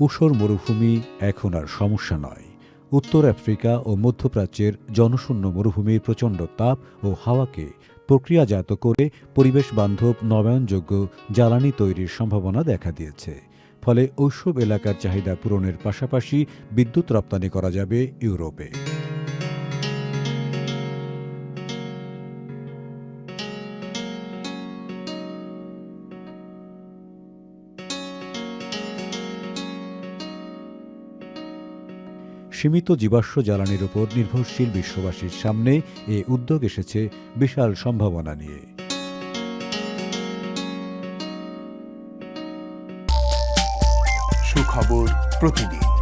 ঊষর মরুভূমি এখন আর সমস্যা নয়। উত্তর আফ্রিকা ও মধ্যপ্রাচ্যের জনশূন্য মরুভূমির প্রচণ্ড তাপ ও হাওয়াকে প্রক্রিয়াজাত করে পরিবেশ বান্ধব নবায়নযোগ্য জ্বালানি তৈরির সম্ভাবনা দেখা দিয়েছে। ফলে ঐসব এলাকার চাহিদা পূরণের পাশাপাশি বিদ্যুৎ রপ্তানি করা যাবে ইউরোপে। সীমিত জীবাশ্ম জ্বালানির উপর নির্ভরশীল বিশ্ববাসীর সামনে এ উদ্যোগ এসেছে বিশাল সম্ভাবনা নিয়ে। সুখবর প্রতিদিন।